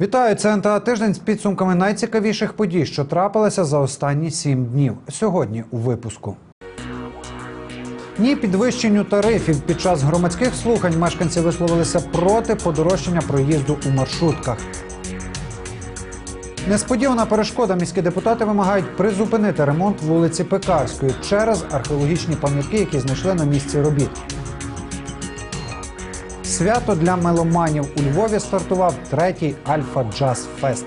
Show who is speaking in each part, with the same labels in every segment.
Speaker 1: Вітаю, це НТА тиждень з підсумками найцікавіших подій, що трапилися за останні сім днів. Сьогодні у випуску. Ні підвищенню тарифів під час громадських слухань мешканці висловилися проти подорожчання проїзду у маршрутках. Несподівана перешкода міські депутати вимагають призупинити ремонт вулиці Пекарської через археологічні пам'ятки, які знайшли на місці робіт. Свято для меломанів у Львові стартував третій Альфа Джаз Фест.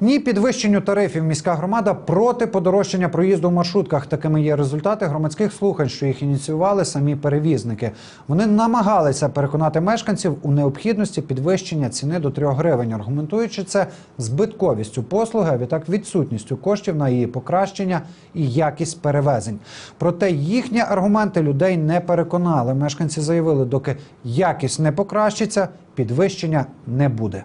Speaker 1: Ні підвищенню тарифів міська громада проти подорожчання проїзду в маршрутках. Такими є результати громадських слухань, що їх ініціювали самі перевізники. Вони намагалися переконати мешканців у необхідності підвищення ціни до 3 гривень, аргументуючи це збитковістю послуги, а відтак відсутністю коштів на її покращення і якість перевезень. Проте їхні аргументи людей не переконали. Мешканці заявили, доки якість не покращиться, підвищення не буде.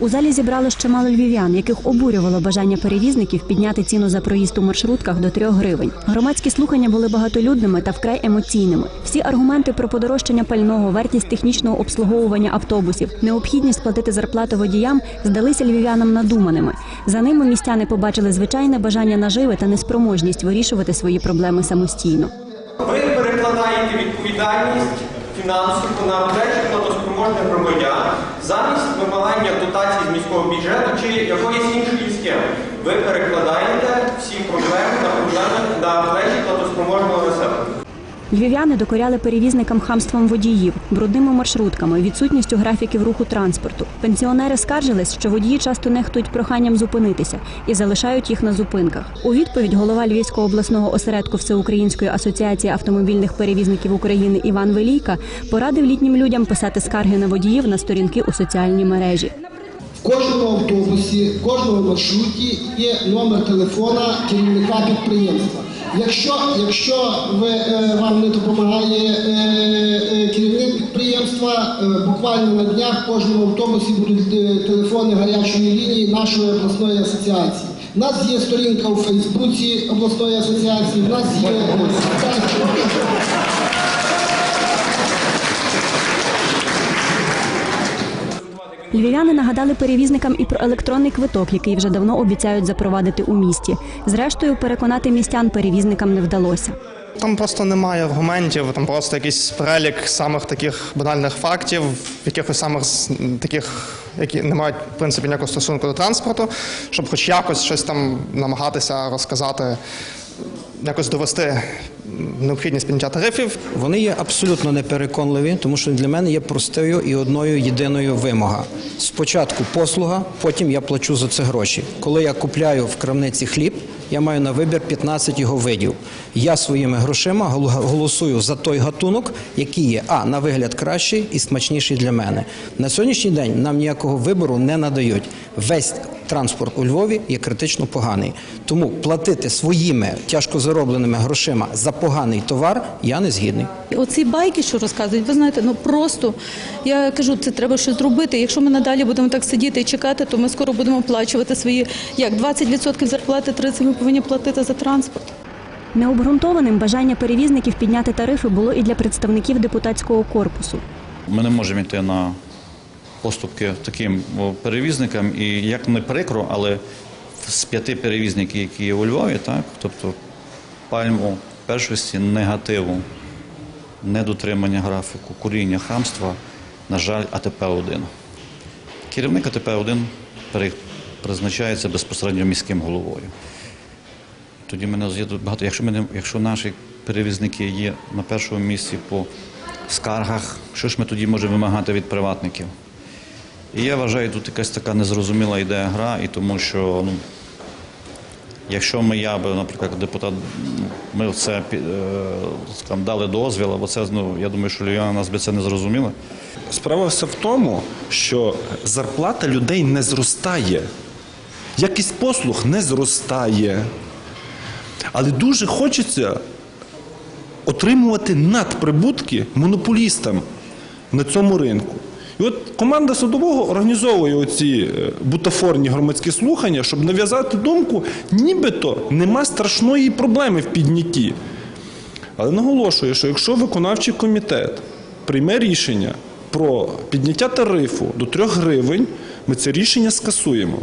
Speaker 2: У залі зібрало ще мало львів'ян, яких обурювало бажання перевізників підняти ціну за проїзд у маршрутках до 3 гривень. Громадські слухання були багатолюдними та вкрай емоційними. Всі аргументи про подорожчання пального, вартість технічного обслуговування автобусів, необхідність платити зарплату водіям здалися львів'янам надуманими. За ними містяни побачили звичайне бажання наживи та неспроможність вирішувати свої проблеми самостійно.
Speaker 3: Ви перекладаєте відповідальність фінансову на плечі платоспроможних громадян замість вимагання дотацій з міського бюджету чи якоїсь іншої схеми. Ви перекладаєте всі проблеми на проблеми на.
Speaker 2: Львів'яни докоряли перевізникам хамством водіїв, брудними маршрутками, відсутністю графіків руху транспорту. Пенсіонери скаржились, що водії часто нехтують проханням зупинитися і залишають їх на зупинках. У відповідь голова Львівського обласного осередку Всеукраїнської асоціації автомобільних перевізників України Іван Велійка порадив літнім людям писати скарги на водіїв на сторінки у соціальній мережі.
Speaker 4: В кожному автобусі, в кожному маршруті є номер телефона керівника підприємства. Якщо, якщо ви, е, вам не допомагає е, е, керівник підприємства, е, буквально на днях в кожному автобусі будуть е, телефони гарячої лінії нашої обласної асоціації. У нас є сторінка у Фейсбуці обласної асоціації, у нас є е, сайт.
Speaker 2: Львів'яни нагадали перевізникам і про електронний квиток, який вже давно обіцяють запровадити у місті. Зрештою, переконати містян перевізникам не вдалося.
Speaker 5: Там просто немає аргументів, там просто якийсь перелік самих таких банальних фактів, якихось самих таких, які не мають в принципі ніякого стосунку до транспорту, щоб хоч якось щось там намагатися розказати, якось довести необхідність підняття тарифів.
Speaker 6: Вони є абсолютно непереконливі, тому що для мене є простою і одною єдиною вимога. Спочатку послуга, потім я плачу за це гроші. Коли я купляю в крамниці хліб, я маю на вибір 15 його видів. Я своїми грошима голосую за той гатунок, який є а на вигляд кращий і смачніший для мене. На сьогоднішній день нам ніякого вибору не надають. Весь транспорт у Львові є критично поганий. Тому платити своїми тяжко заробленими грошима за поганий товар я не згідний.
Speaker 7: Оці байки, що розказують, ви знаєте, ну просто я кажу, це треба щось зробити. Якщо ми надалі будемо так сидіти і чекати, то ми скоро будемо оплачувати свої як 20% зарплати, 30% ми повинні платити за транспорт.
Speaker 2: Необґрунтованим бажання перевізників підняти тарифи було і для представників депутатського корпусу.
Speaker 8: Ми не можемо йти на поступки таким перевізникам. І як не прикро, але з п'яти перевізників, які є у Львові, так, тобто пальму першості негативу, недотримання графіку, куріння, хамства, на жаль, АТП-1. Керівник АТП-1 призначається безпосередньо міським головою. Тоді мене є багато. Якщо, мене, якщо наші перевізники є на першому місці по скаргах, що ж ми тоді можемо вимагати від приватників? І я вважаю, тут якась така незрозуміла ідея гра, і тому що ну, якщо ми, я би, наприклад, депутат, ми це пі- е, дали дозвіл, або це ну, я думаю, що Львів'яни нас би це не зрозуміли.
Speaker 9: Справа все в тому, що зарплата людей не зростає, якість послуг не зростає. Але дуже хочеться отримувати надприбутки монополістам на цьому ринку. І от команда судового організовує оці е, бутафорні громадські слухання, щоб нав'язати думку, нібито нема страшної проблеми в піднятті. Але наголошую, що якщо виконавчий комітет прийме рішення про підняття тарифу до 3 гривень, ми це рішення скасуємо.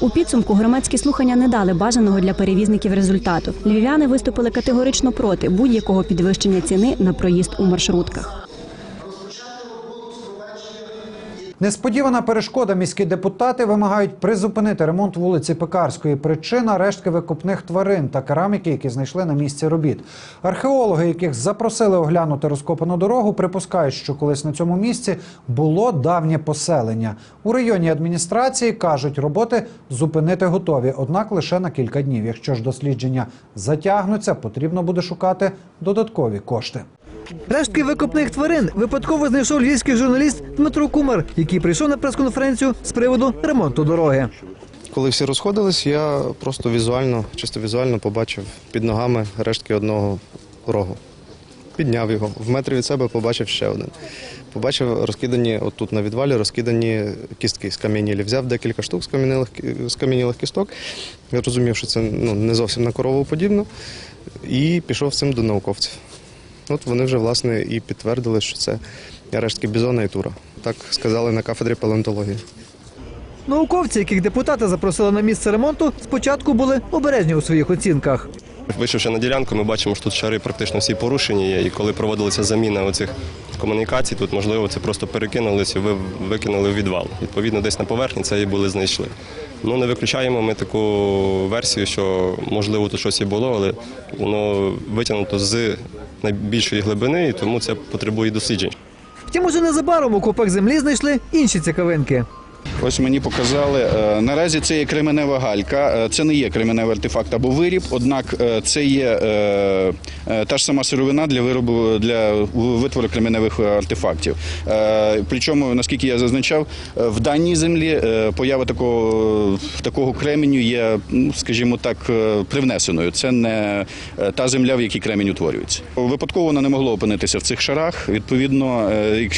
Speaker 2: У підсумку громадські слухання не дали бажаного для перевізників результату. Львів'яни виступили категорично проти будь-якого підвищення ціни на проїзд у маршрутках.
Speaker 1: Несподівана перешкода міські депутати вимагають призупинити ремонт вулиці Пекарської. Причина рештки викопних тварин та кераміки, які знайшли на місці робіт. Археологи, яких запросили оглянути розкопану дорогу, припускають, що колись на цьому місці було давнє поселення. У районній адміністрації кажуть, роботи зупинити готові, однак лише на кілька днів. Якщо ж дослідження затягнуться, потрібно буде шукати додаткові кошти.
Speaker 10: Рештки викопних тварин випадково знайшов львівський журналіст Дмитро Кумар, який прийшов на прес-конференцію з приводу ремонту дороги.
Speaker 11: Коли всі розходились, я просто візуально, чисто візуально побачив під ногами рештки одного рогу. Підняв його. В метрі від себе побачив ще один. Побачив розкидані, отут на відвалі, розкидані кістки скам'янілі. Взяв декілька штук скам'янілих, скам'янілих кісток. Я розумів, що це ну, не зовсім на корову подібно. І пішов з цим до науковців. От вони вже власне і підтвердили, що це рештки бізона і тура. Так сказали на кафедрі палеонтології.
Speaker 10: Науковці, яких депутати запросили на місце ремонту, спочатку були обережні у своїх оцінках.
Speaker 12: Вийшовши на ділянку, ми бачимо, що тут шари практично всі порушені є. І коли проводилася заміна оцих комунікацій, тут можливо це просто перекинулися, ви викинули в відвал. Відповідно, десь на поверхні це і були знайшли. Ну не виключаємо ми таку версію, що можливо тут щось і було, але воно витягнуто з найбільшої глибини, і тому це потребує досліджень.
Speaker 10: Втім, уже незабаром у копах землі знайшли інші цікавинки.
Speaker 13: Ось мені показали. е, Наразі це є кременева галька. е, Це не є кременевий артефакт або виріб, однак е, це є та ж сама сировина для виробу для витвору кременевих артефактів. Причому, наскільки я зазначав, в даній землі поява такого, такого кременю є, ну, скажімо так, привнесеною. Це не та земля, в якій кремінь утворюється. Випадково вона не могло опинитися в цих шарах. Відповідно,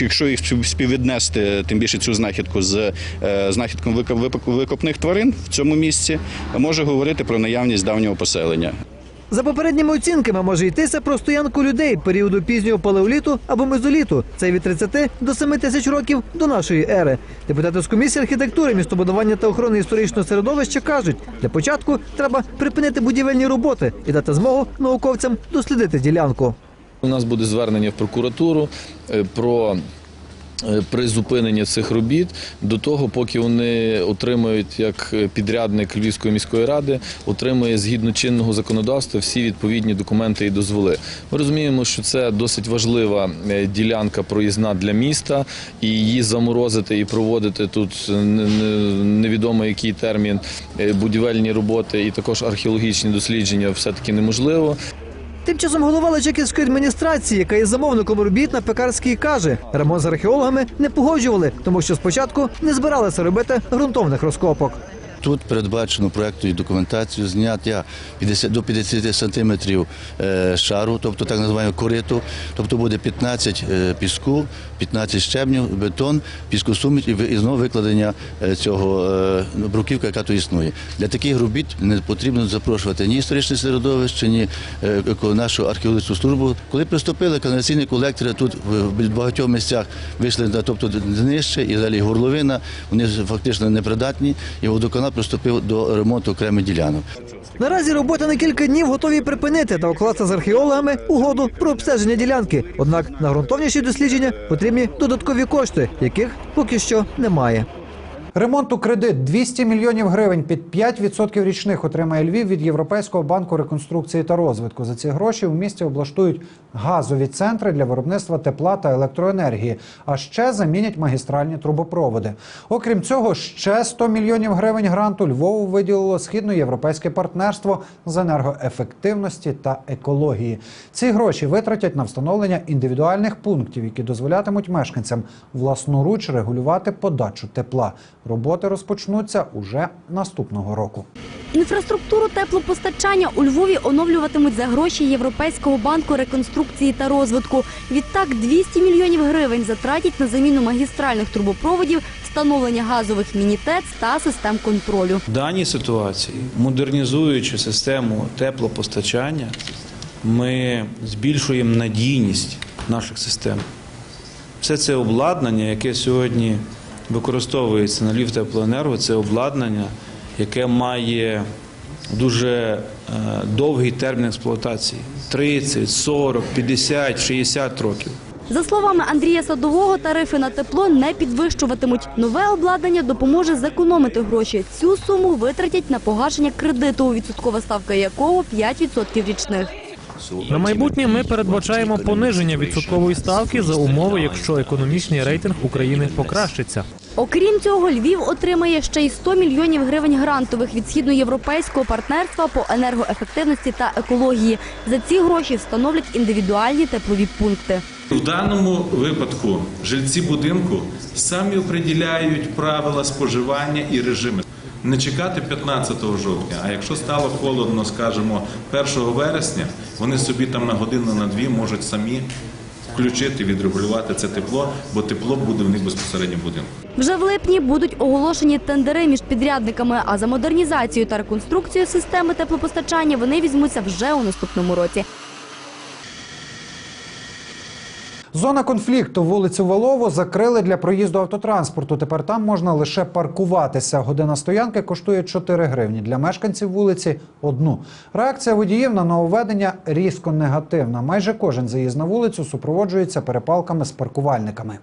Speaker 13: якщо їх спів- співвіднести, тим більше цю знахідку з знахідком викоп- викопних тварин в цьому місці, може говорити про наявність давнього поселення.
Speaker 10: За попередніми оцінками може йтися про стоянку людей періоду пізнього палеоліту або мезоліту. Це від 30 до 7 тисяч років до нашої ери. Депутати з комісії архітектури, містобудування та охорони історичного середовища кажуть, для початку треба припинити будівельні роботи і дати змогу науковцям дослідити ділянку.
Speaker 14: У нас буде звернення в прокуратуру е, про е, призупинення цих робіт до того, поки вони отримають як підрядник Львівської міської ради, отримує згідно чинного законодавства всі відповідні документи і дозволи. Ми розуміємо, що це досить важлива е, ділянка проїзна для міста, і її заморозити і проводити тут е, не- не- невідомо який термін е, будівельні роботи і також археологічні дослідження все таки неможливо.
Speaker 10: Тим часом голова Личаківської адміністрації, яка є замовником робіт на Пекарській, каже, ремонт з археологами не погоджували, тому що спочатку не збиралися робити ґрунтовних розкопок.
Speaker 15: Тут передбачено проектою документацію зняття 50, до 50 сантиметрів е, шару, тобто так називаємо кориту, тобто буде 15 е, піску, 15 щебнів, бетон, піскосуміш і, і знову викладення е, цього ну, бруківка, яка тут існує. Для таких робіт не потрібно запрошувати ні історичне середовище, ні нашу археологічну службу. Коли приступили каналізаційні колектори, тут в багатьох місцях вийшли тобто нижче і далі горловина, вони фактично непридатні, і водоканал приступив до ремонту окремих ділянок.
Speaker 10: Наразі роботи на кілька днів готові припинити та укласти з археологами угоду про обстеження ділянки. Однак на ґрунтовніші дослідження потрібні додаткові кошти, яких поки що немає.
Speaker 1: Ремонт у кредит 200 мільйонів гривень під 5% річних отримає Львів від Європейського банку реконструкції та розвитку. За ці гроші у місті облаштують газові центри для виробництва тепла та електроенергії, а ще замінять магістральні трубопроводи. Окрім цього, ще 100 мільйонів гривень гранту Львову виділило східноєвропейське партнерство з енергоефективності та екології. Ці гроші витратять на встановлення індивідуальних пунктів, які дозволятимуть мешканцям власноруч регулювати подачу тепла. Роботи розпочнуться уже наступного року.
Speaker 16: Інфраструктуру теплопостачання у Львові оновлюватимуть за гроші Європейського банку реконструкції та розвитку. Відтак 200 мільйонів гривень затратять на заміну магістральних трубопроводів, встановлення газових мінітец та систем контролю.
Speaker 17: В даній ситуації, модернізуючи систему теплопостачання, ми збільшуємо надійність наших систем. Все це обладнання, яке сьогодні використовується на Львівтеплоенерго, це обладнання, яке має дуже е, довгий термін експлуатації 30, 40, 50, 60 років.
Speaker 16: За словами Андрія Садового, тарифи на тепло не підвищуватимуть. Нове обладнання допоможе зекономити гроші. Цю суму витратять на погашення кредиту, відсоткова ставка якого 5% річних.
Speaker 18: На майбутнє ми передбачаємо пониження відсоткової ставки за умови, якщо економічний рейтинг України покращиться.
Speaker 16: Окрім цього, Львів отримає ще й 100 мільйонів гривень грантових від східноєвропейського партнерства по енергоефективності та екології. За ці гроші встановлять індивідуальні теплові пункти.
Speaker 9: В даному випадку жильці будинку самі определяють правила споживання і режими. Не чекати 15 жовтня, а якщо стало холодно, скажімо, 1 вересня, вони собі там на годину, на дві можуть самі включити, відрегулювати це тепло, бо тепло буде в них безпосередньо будинку.
Speaker 16: Вже в липні будуть оголошені тендери між підрядниками, а за модернізацію та реконструкцію системи теплопостачання вони візьмуться вже у наступному році.
Speaker 1: Зона конфлікту вулицю Волову закрили для проїзду автотранспорту. Тепер там можна лише паркуватися. Година стоянки коштує 4 гривні. Для мешканців вулиці одну. Реакція водіїв на нововведення різко негативна. Майже кожен заїзд на вулицю супроводжується перепалками з паркувальниками.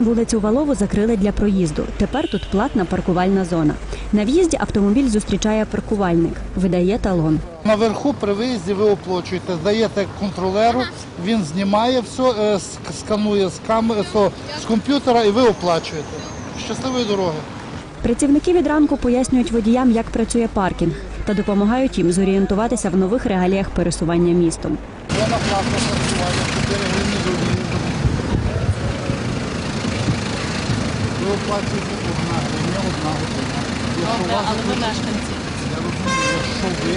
Speaker 2: Вулицю Валову закрили для проїзду. Тепер тут платна паркувальна зона. На в'їзді автомобіль зустрічає паркувальник, видає талон.
Speaker 4: Наверху при виїзді ви оплачуєте, даєте контролеру, він знімає все, е, сканує з камери з комп'ютера і ви оплачуєте. Щасливої дороги.
Speaker 2: Працівники від ранку пояснюють водіям, як працює паркінг, та допомагають їм зорієнтуватися в нових реаліях пересування містом.
Speaker 4: Вона платна працювання, 4 гривні за в'їзд. Ви оплачуєте одна гривня, одна година. Добре, але ви мешканці. Я розумію, якщо ви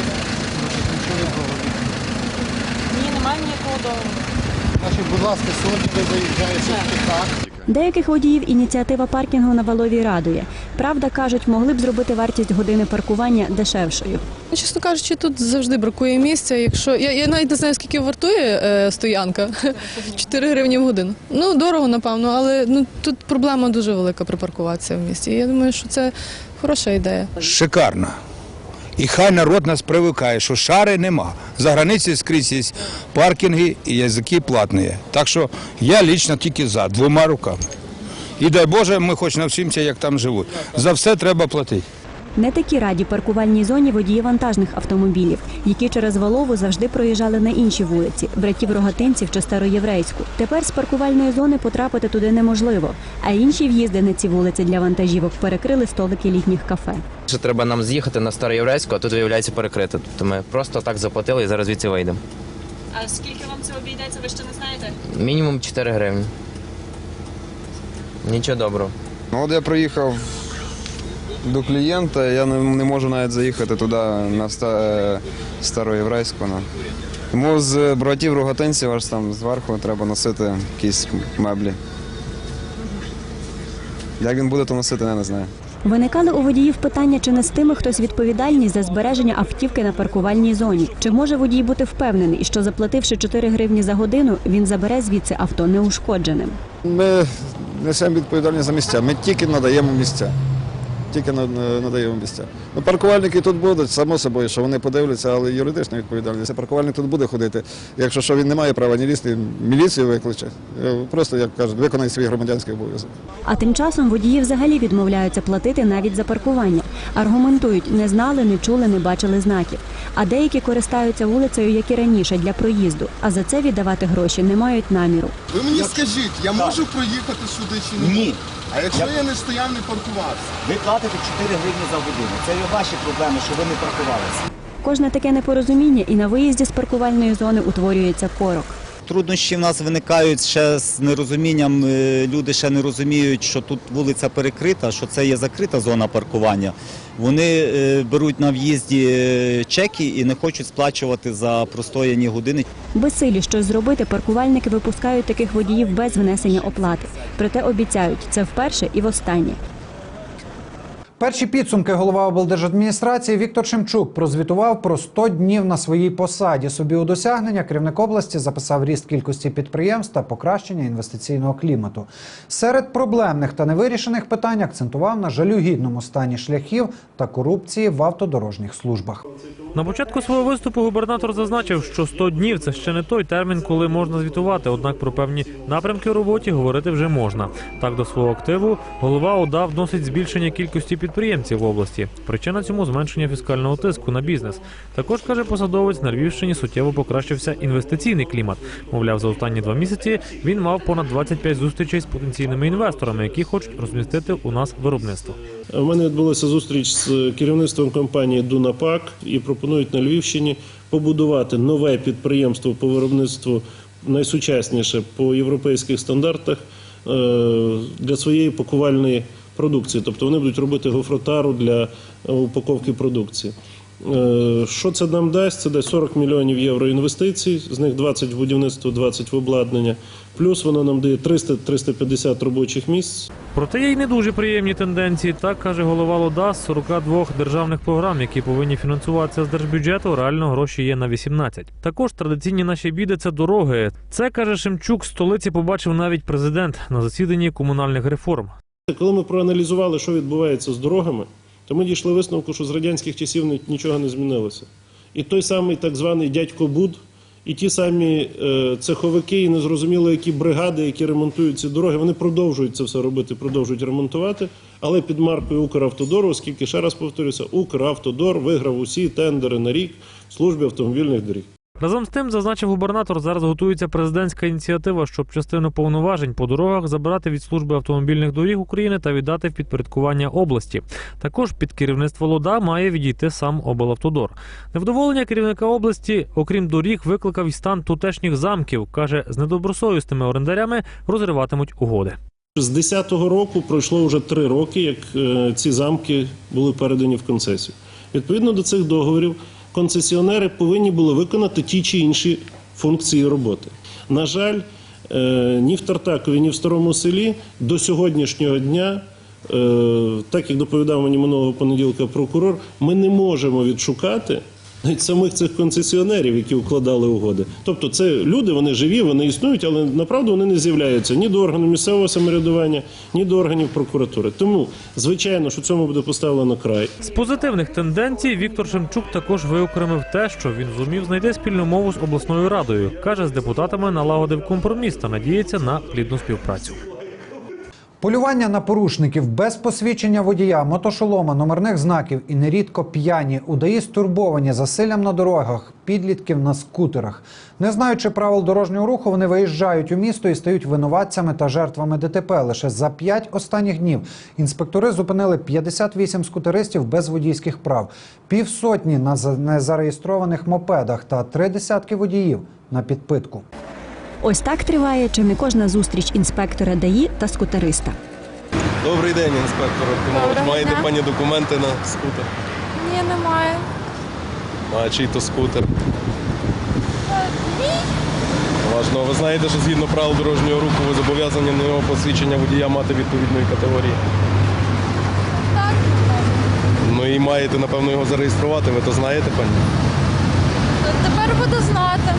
Speaker 4: заключили договір. Ні, немає ніякого договору. Значить, будь ласка, сьогодні ви заїжджаєте так.
Speaker 2: Деяких водіїв ініціатива паркінгу на Валовій радує. Правда, кажуть, могли б зробити вартість години паркування дешевшою.
Speaker 19: Ну, Чесно кажучи, тут завжди бракує місця. Якщо я, я навіть не знаю, скільки вартує е, стоянка 4 гривні в годину. Ну дорого, напевно, але ну тут проблема дуже велика припаркуватися в місті. Я думаю, що це хороша ідея.
Speaker 20: Шикарно. І хай народ нас привикає, що шари нема. За границею скрізь є паркінги і язики платні. Так що я лічно тільки за двома руками. І дай Боже, ми хоч навчимося, як там живуть. За все треба платити.
Speaker 2: Не такі раді паркувальній зоні водії вантажних автомобілів, які через Валову завжди проїжджали на інші вулиці братів Рогатинців чи Староєврейську. Тепер з паркувальної зони потрапити туди неможливо. А інші в'їзди на ці вулиці для вантажівок перекрили столики літніх кафе.
Speaker 5: Що треба нам з'їхати на Староєврейську, а тут виявляється перекрито. Тобто ми просто так заплатили і зараз звідси вийдемо.
Speaker 21: А скільки вам це обійдеться, ви ще не знаєте?
Speaker 5: Мінімум 4 гривні. Нічого доброго.
Speaker 22: Ну, от я приїхав до клієнта, я не, не можу навіть заїхати туди на ста, е, Староєврейську. Ну. Тому з братів рогатинців аж там зверху треба носити якісь меблі. Як він буде то носити, я не знаю.
Speaker 2: Виникали у водіїв питання, чи нестиме хтось відповідальність за збереження автівки на паркувальній зоні. Чи може водій бути впевнений, що заплативши 4 гривні за годину, він забере звідси авто неушкодженим?
Speaker 23: Ми несемо відповідальність за місця. Ми тільки надаємо місця. Тільки на- на- надаємо місця. Ну, паркувальники тут будуть, само собою, що вони подивляться, але юридична відповідальність. Паркувальник тут буде ходити. Якщо що він не має права ні лізти, міліцію викличе. Е, Просто, як кажуть, виконає свій громадянський обов'язок.
Speaker 2: А тим часом водії взагалі відмовляються платити навіть за паркування. Аргументують, не знали, не чули, не бачили знаків. А деякі користаються вулицею, як і раніше, для проїзду. А за це віддавати гроші не мають наміру.
Speaker 24: Ви мені скажіть, я можу проїхати сюди чи ні? Ні. А якщо я не стояв, не паркувався?
Speaker 25: Ви платите 4 гривні за годину. Це є ваші проблеми, що ви не паркувалися.
Speaker 2: Кожне таке непорозуміння і на виїзді з паркувальної зони утворюється корок.
Speaker 23: Труднощі в нас виникають ще з нерозумінням. е, Люди ще не розуміють, що тут вулиця перекрита, що це є закрита зона паркування. Вони е, беруть на в'їзді е, чеки і не хочуть сплачувати за простояні години.
Speaker 2: Безсилі щось зробити, паркувальники випускають таких водіїв без внесення оплати. Проте обіцяють, це вперше і востаннє.
Speaker 1: Перші підсумки голова облдержадміністрації Віктор Шемчук прозвітував про 100 днів на своїй посаді. Собі у досягнення керівник області записав ріст кількості підприємств та покращення інвестиційного клімату. Серед проблемних та невирішених питань акцентував на жалюгідному стані шляхів та корупції в автодорожніх службах.
Speaker 18: На початку свого виступу губернатор зазначив, що 100 днів це ще не той термін, коли можна звітувати. Однак про певні напрямки у роботі говорити вже можна. Так до свого активу голова ОДА вносить збільшення кількості підприємців в області. Причина цьому зменшення фіскального тиску на бізнес. Також каже посадовець на Львівщині суттєво покращився інвестиційний клімат. Мовляв, за останні два місяці він мав понад 25 зустрічей з потенційними інвесторами, які хочуть розмістити у нас виробництво.
Speaker 26: У мене відбулася зустріч з керівництвом компанії Дунапак і пропонують на Львівщині побудувати нове підприємство по виробництву найсучасніше по європейських стандартах е, для своєї пакувальної продукції. Тобто вони будуть робити гофротару для упаковки продукції. Е, Що це нам дасть? Це дасть 40 мільйонів євро інвестицій, з них 20 в будівництво, 20 в обладнання. Плюс воно нам дає 300-350 робочих місць.
Speaker 18: Проте є й не дуже приємні тенденції. Так каже голова ЛОДА з 42 державних програм, які повинні фінансуватися з держбюджету. Реально гроші є на 18. Також традиційні наші біди це дороги. Це каже Шемчук. Столиці побачив навіть президент на засіданні комунальних реформ.
Speaker 26: Коли ми проаналізували, що відбувається з дорогами, то ми дійшли висновку, що з радянських часів нічого не змінилося. І той самий так званий дядько Буд, і ті самі е, цеховики, і незрозуміло, які бригади, які ремонтують ці дороги, вони продовжують це все робити, продовжують ремонтувати, але під маркою Укравтодору, оскільки ще раз повторюся, Укравтодор виграв усі тендери на рік в службі автомобільних доріг.
Speaker 18: Разом з тим, зазначив губернатор, зараз готується президентська ініціатива, щоб частину повноважень по дорогах забрати від служби автомобільних доріг України та віддати в підпорядкування області. Також під керівництво ЛОДА має відійти сам облавтодор. Невдоволення керівника області, окрім доріг, викликав і стан тутешніх замків. каже, з недобросовісними орендарями розриватимуть угоди.
Speaker 26: З 10-го року пройшло вже три роки, як е, ці замки були передані в концесію. Відповідно до цих договорів, концесіонери повинні були виконати ті чи інші функції роботи. На жаль, е, ні в Тартакові, ні в старому селі до сьогоднішнього дня. е, Так як доповідав мені минулого понеділка прокурор, ми не можемо відшукати навіть самих цих концесіонерів, які укладали угоди. Тобто, це люди, вони живі, вони існують, але направду вони не з'являються ні до органів місцевого самоврядування, ні до органів прокуратури. Тому, звичайно, що цьому буде поставлено край.
Speaker 18: З позитивних тенденцій Віктор Шемчук також виокремив те, що він зумів знайти спільну мову з обласною радою. каже, з депутатами налагодив компроміс та надіється на плідну співпрацю.
Speaker 1: Полювання на порушників без посвідчення водія, мотошолома, номерних знаків і нерідко п'яні удаї стурбовані засиллям на дорогах, підлітків на скутерах. Не знаючи правил дорожнього руху, вони виїжджають у місто і стають винуватцями та жертвами ДТП. Лише за п'ять останніх днів інспектори зупинили 58 скутеристів без водійських прав, півсотні на за- незареєстрованих мопедах та три десятки водіїв на підпитку.
Speaker 2: Ось так триває чи не кожна зустріч інспектора ДАІ та скутериста.
Speaker 27: Добрий день, інспектор. Маєте
Speaker 28: дня.
Speaker 27: пані документи на скутер?
Speaker 28: Ні, немає.
Speaker 27: А чий то скутер?
Speaker 28: Ні.
Speaker 27: Важно. Ви знаєте, що згідно правил дорожнього руху ви зобов'язані на нього посвідчення водія мати відповідної категорії.
Speaker 28: Так.
Speaker 27: Ну і маєте, напевно, його зареєструвати. Ви то знаєте, пані?
Speaker 28: Тепер буду знати.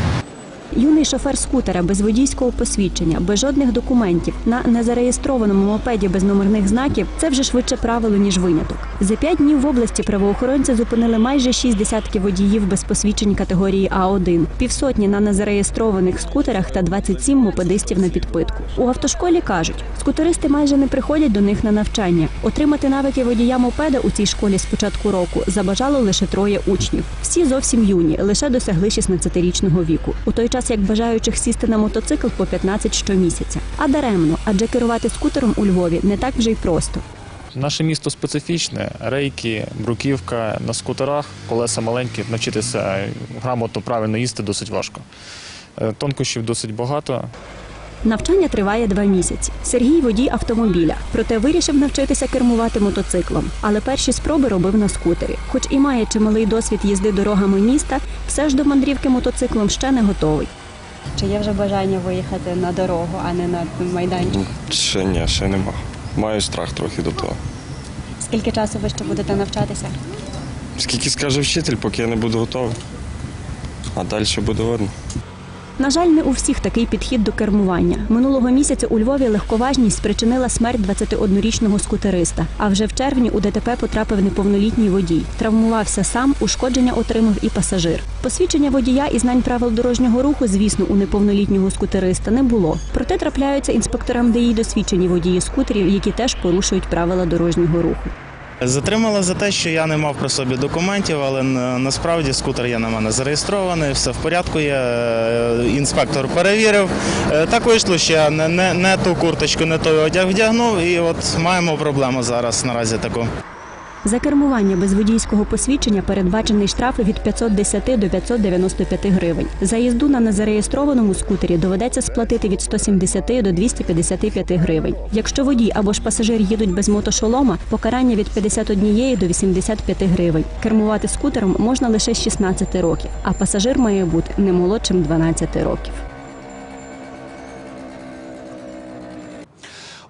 Speaker 2: Юний шофер скутера без водійського посвідчення, без жодних документів, на незареєстрованому мопеді без номерних знаків це вже швидше правило, ніж виняток. За п'ять днів в області правоохоронці зупинили майже шість десятків водіїв без посвідчень категорії А1, півсотні на незареєстрованих скутерах та 27 мопедистів на підпитку. У автошколі кажуть, скутеристи майже не приходять до них на навчання. Отримати навики водія мопеда у цій школі з початку року забажало лише троє учнів. Всі зовсім юні, лише досягли 16-річного віку. У той час як бажаючих сісти на мотоцикл по 15 щомісяця. А даремно, адже керувати скутером у Львові не так вже й просто.
Speaker 29: Наше місто специфічне, рейки, бруківка на скутерах, колеса маленькі, навчитися грамотно правильно їсти досить важко. Е, Тонкощів досить багато.
Speaker 2: Навчання триває два місяці. Сергій водій автомобіля, проте вирішив навчитися кермувати мотоциклом. Але перші спроби робив на скутері. Хоч і має чималий досвід їзди дорогами міста, все ж до мандрівки мотоциклом ще не готовий.
Speaker 30: Чи є вже бажання виїхати на дорогу, а не на майданчик?
Speaker 27: Ще ні, ще нема. Маю страх трохи до того.
Speaker 30: Скільки часу ви ще будете навчатися?
Speaker 27: Скільки скаже вчитель, поки я не буду готовий. А далі буде видно.
Speaker 2: На жаль, не у всіх такий підхід до кермування. Минулого місяця у Львові легковажність спричинила смерть 21-річного скутериста. А вже в червні у ДТП потрапив неповнолітній водій. Травмувався сам, ушкодження отримав і пасажир. Посвідчення водія і знань правил дорожнього руху, звісно, у неповнолітнього скутериста не було. Проте трапляються інспекторам ДАІ досвідчені водії скутерів, які теж порушують правила дорожнього руху.
Speaker 31: Затримали за те, що я не мав при собі документів, але насправді скутер є на мене зареєстрований, все в порядку. є. Е, інспектор перевірив. Е, Так вийшло, що я не, не, не ту курточку, не той одяг вдягнув, і от маємо проблему зараз наразі таку.
Speaker 2: За кермування без водійського посвідчення передбачений штраф від 510 до 595 гривень. За їзду на незареєстрованому скутері доведеться сплатити від 170 до 255 гривень. Якщо водій або ж пасажир їдуть без мотошолома, покарання від 51 до 85 гривень. Кермувати скутером можна лише з 16 років, а пасажир має бути не молодшим 12 років.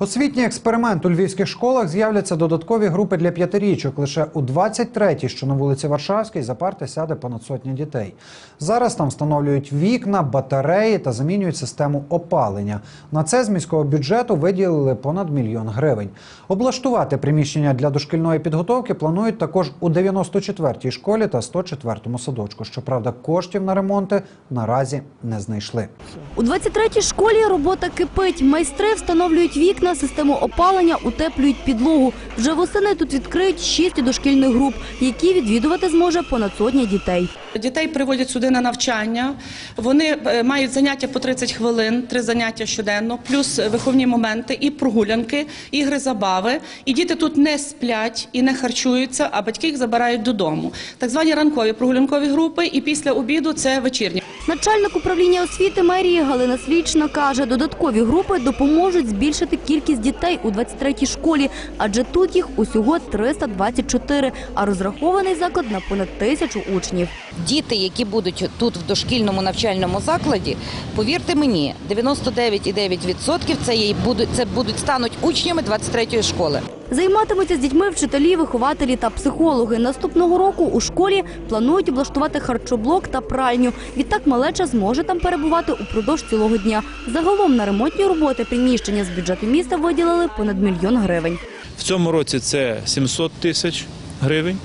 Speaker 1: Освітній експеримент у львівських школах з'являться додаткові групи для п'ятирічок. Лише у 23-й, що на вулиці Варшавській, за парти сяде понад сотня дітей. Зараз там встановлюють вікна, батареї та замінюють систему опалення. На це з міського бюджету виділили понад мільйон гривень. Облаштувати приміщення для дошкільної підготовки планують також у 94-й школі та 104-му садочку. Щоправда, коштів на ремонти наразі не знайшли.
Speaker 16: У 23-й школі робота кипить. Майстри встановлюють вікна, систему опалення, утеплюють підлогу. Вже восени тут відкриють шість дошкільних груп, які відвідувати зможе понад сотня дітей.
Speaker 32: Дітей приводять сюди на навчання. Вони е, мають заняття по 30 хвилин, три заняття щоденно, плюс виховні моменти, і прогулянки, ігри, забави. І діти тут не сплять і не харчуються, а батьки їх забирають додому. Так звані ранкові прогулянкові групи, і після обіду це вечірні.
Speaker 16: Начальник управління освіти мерії Галина Свічна каже, додаткові групи допоможуть збільшити кількість дітей у 23-й школі, адже тут їх усього 324, а розрахований заклад на понад тисячу учнів.
Speaker 33: Діти, які будуть тут в дошкільному навчальному закладі, повірте мені, 99,9% це їй будуть це будуть стануть учнями 23-ї школи.
Speaker 16: Займатимуться з дітьми вчителі, вихователі та психологи. Наступного року у школі планують облаштувати харчоблок та пральню. Відтак малеча зможе там перебувати упродовж цілого дня. Загалом на ремонтні роботи приміщення з бюджету міста виділили понад мільйон гривень.
Speaker 17: В цьому році це 700 тисяч гривень.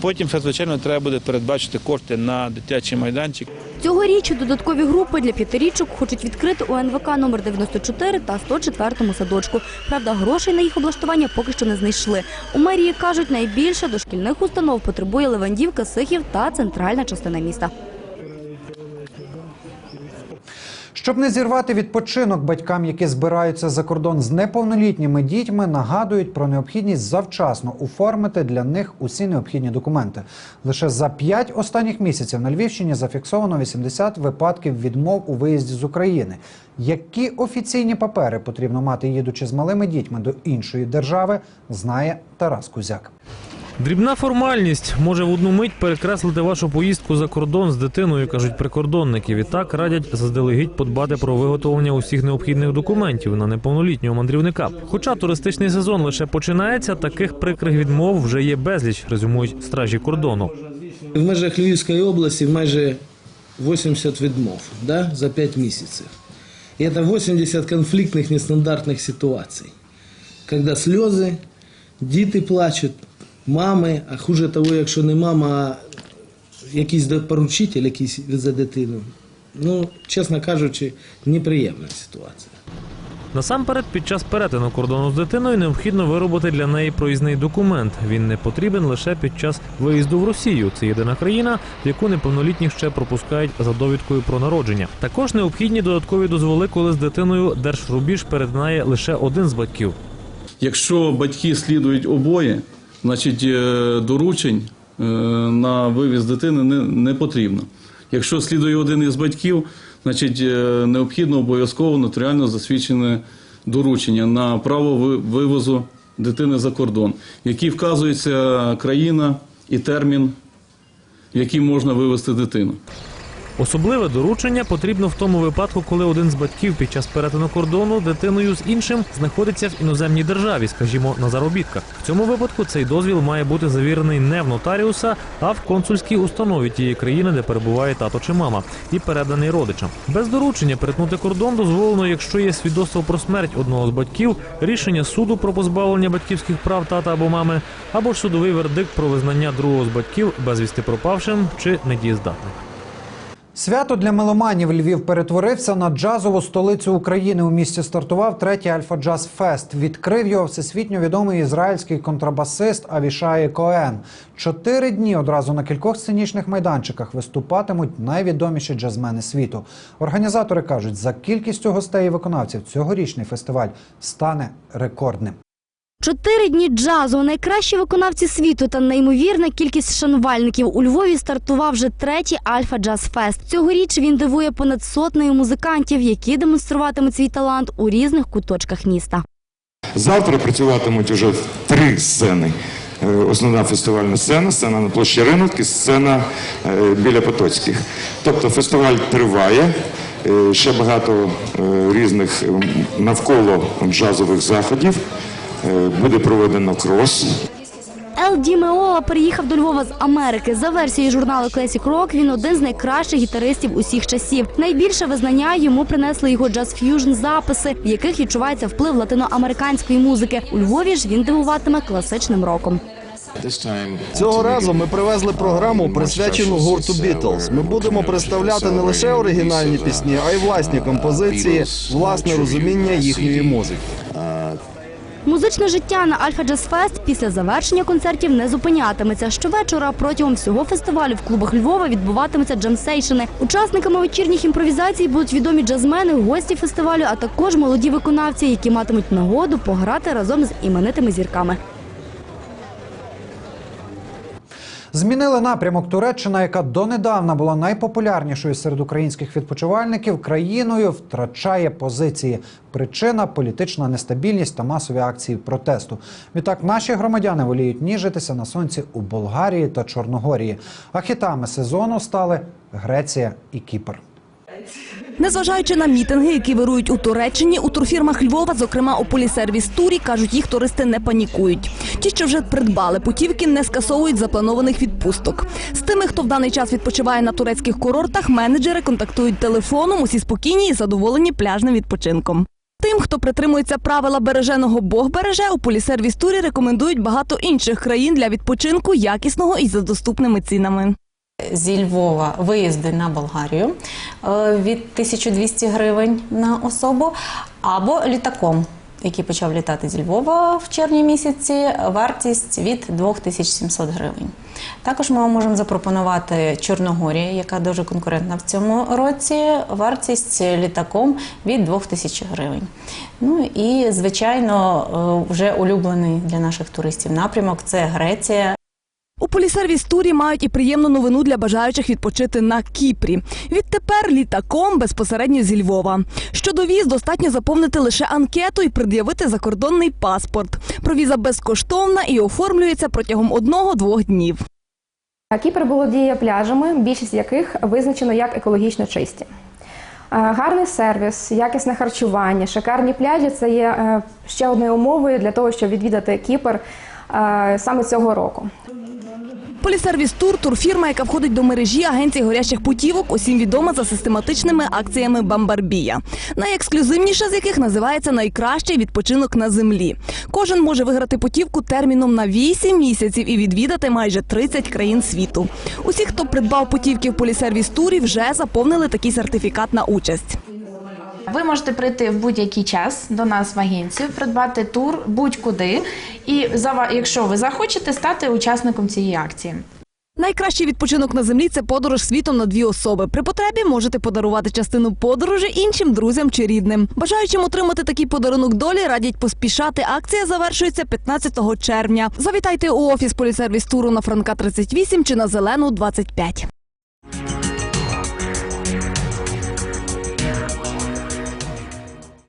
Speaker 17: Потім, ще, звичайно, треба буде передбачити кошти на дитячий майданчик.
Speaker 16: Цьогоріч додаткові групи для п'ятирічок хочуть відкрити у НВК номер 94 та 104 садочку. Правда, грошей на їх облаштування поки що не знайшли. У мерії кажуть, найбільше дошкільних установ потребує Левандівка, Сихів та центральна частина міста.
Speaker 1: Щоб не зірвати відпочинок батькам, які збираються за кордон з неповнолітніми дітьми, нагадують про необхідність завчасно оформити для них усі необхідні документи. Лише за п'ять останніх місяців на Львівщині зафіксовано 80 випадків відмов у виїзді з України. Які офіційні папери потрібно мати, їдучи з малими дітьми до іншої держави, знає Тарас Кузяк.
Speaker 18: Дрібна формальність може в одну мить перекреслити вашу поїздку за кордон з дитиною, кажуть прикордонники. Відтак радять заздалегідь подбати про виготовлення усіх необхідних документів на неповнолітнього мандрівника. Хоча туристичний сезон лише починається, таких прикрих відмов вже є безліч, резюмують стражі кордону.
Speaker 34: В межах Львівської області майже 80 відмов да, за 5 місяців. І це 80 конфліктних нестандартних ситуацій, коли сльози, діти плачуть, мами, а хуже того, якщо не мама, а якийсь поручитель якийсь за дитину. Ну, чесно кажучи, неприємна ситуація.
Speaker 18: Насамперед, під час перетину кордону з дитиною необхідно виробити для неї проїзний документ. Він не потрібен лише під час виїзду в Росію. Це єдина країна, в яку неповнолітніх ще пропускають за довідкою про народження. Також необхідні додаткові дозволи, коли з дитиною держрубіж перетинає лише один з батьків.
Speaker 35: Якщо батьки слідують обоє, значить е, доручень е, на вивіз дитини не, потрібно. Якщо слідує один із батьків, значить, е, необхідно обов'язково нотаріально засвідчене доручення на право вивозу дитини за кордон, в якій вказується країна і термін, в який можна вивезти дитину.
Speaker 18: Особливе доручення потрібно в тому випадку, коли один з батьків під час перетину кордону дитиною з іншим знаходиться в іноземній державі, скажімо, на заробітках. В цьому випадку цей дозвіл має бути завірений не в нотаріуса, а в консульській установі тієї країни, де перебуває тато чи мама, і переданий родичам. Без доручення перетнути кордон дозволено, якщо є свідоцтво про смерть одного з батьків, рішення суду про позбавлення батьківських прав тата або мами, або ж судовий вердикт про визнання другого з батьків безвісти пропавшим чи недієздатним.
Speaker 1: Свято для меломанів Львів перетворився на джазову столицю України. У місті стартував третій Альфа Джаз Фест. Відкрив його всесвітньо відомий ізраїльський контрабасист Авішає Коен. Чотири дні одразу на кількох сценічних майданчиках виступатимуть найвідоміші джазмени світу. Організатори кажуть, за кількістю гостей і виконавців цьогорічний фестиваль стане рекордним.
Speaker 16: Чотири дні джазу, найкращі виконавці світу та неймовірна кількість шанувальників у Львові стартував вже третій Альфа Джаз Фест. Цьогоріч він дивує понад сотнею музикантів, які демонструватимуть свій талант у різних куточках міста.
Speaker 36: Завтра працюватимуть уже три сцени. Е, Основна фестивальна сцена, сцена на площі Ринок і сцена е, біля Потоцьких. Тобто фестиваль триває, е, ще багато різних навколо джазових заходів. Е, Буде проведено крос.
Speaker 16: Ел Ді Меола переїхав до Львова з Америки. За версією журналу Classic Rock він один з найкращих гітаристів усіх часів. Найбільше визнання йому принесли його джаз-ф'южн записи, в яких відчувається вплив латиноамериканської музики. У Львові ж він дивуватиме класичним роком.
Speaker 37: Цього разу ми привезли програму, присвячену гурту Бітлз. Ми будемо представляти не лише оригінальні пісні, а й власні композиції, власне розуміння їхньої музики.
Speaker 16: Музичне життя на Альфа Джаз Фест після завершення концертів не зупинятиметься. Щовечора протягом всього фестивалю в клубах Львова відбуватимуться джемсейшини. Учасниками вечірніх імпровізацій будуть відомі джазмени, гості фестивалю, а також молоді виконавці, які матимуть нагоду пограти разом з іменитими зірками.
Speaker 1: Змінили напрямок Туреччина, яка донедавна була найпопулярнішою серед українських відпочивальників, країною втрачає позиції. Причина політична нестабільність та масові акції протесту. Відтак наші громадяни воліють ніжитися на сонці у Болгарії та Чорногорії. А хітами сезону стали Греція і Кіпр.
Speaker 38: Незважаючи на мітинги, які вирують у Туреччині, у турфірмах Львова, зокрема у полісервіс турі, кажуть, їх туристи не панікують. Ті, що вже придбали путівки, не скасовують запланованих відпусток. З тими, хто в даний час відпочиває на турецьких курортах, менеджери контактують телефоном, усі спокійні і задоволені пляжним відпочинком. Тим, хто притримується правила береженого Бог береже, у полісервіс турі рекомендують багато інших країн для відпочинку якісного і за доступними цінами.
Speaker 39: Зі Львова виїзди на Болгарію е, від 1200 гривень на особу, або літаком, який почав літати зі Львова в червні місяці, вартість від 2700 гривень. Також ми вам можемо запропонувати Чорногорія, яка дуже конкурентна в цьому році. Вартість літаком від 2000 гривень. Ну і звичайно, е, вже улюблений для наших туристів напрямок це Греція.
Speaker 38: У полісервіс турі мають і приємну новину для бажаючих відпочити на Кіпрі. Відтепер літаком безпосередньо зі Львова. Щодо віз, достатньо заповнити лише анкету і пред'явити закордонний паспорт. Провіза безкоштовна і оформлюється протягом одного-двох днів.
Speaker 40: Кіпр володіє пляжами, більшість яких визначено як екологічно чисті. Е, Гарний сервіс, якісне харчування, шикарні пляжі це є е, ще одною умовою для того, щоб відвідати Кіпр саме цього року.
Speaker 38: Полісервіс Тур турфірма, яка входить до мережі агенцій горячих путівок, усім відома за систематичними акціями Бамбарбія. Найексклюзивніша з яких називається Найкращий відпочинок на землі. Кожен може виграти путівку терміном на 8 місяців і відвідати майже 30 країн світу. Усі, хто придбав путівки в полісервіс турі, вже заповнили такий сертифікат на участь.
Speaker 41: Ви можете прийти в будь-який час до нас в агенцію, придбати тур будь-куди, і якщо ви захочете стати учасником цієї акції.
Speaker 38: Найкращий відпочинок на землі це подорож світом на дві особи. При потребі можете подарувати частину подорожі іншим друзям чи рідним. Бажаючим отримати такий подарунок долі радять поспішати. Акція завершується 15 червня. Завітайте у офіс полісервіс туру на Франка 38 чи на Зелену 25.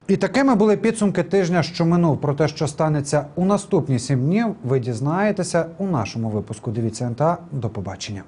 Speaker 1: І такими були підсумки тижня, що минув. Про те, що станеться у наступні сім днів, ви дізнаєтеся у нашому випуску. Дивіться НТА. До побачення.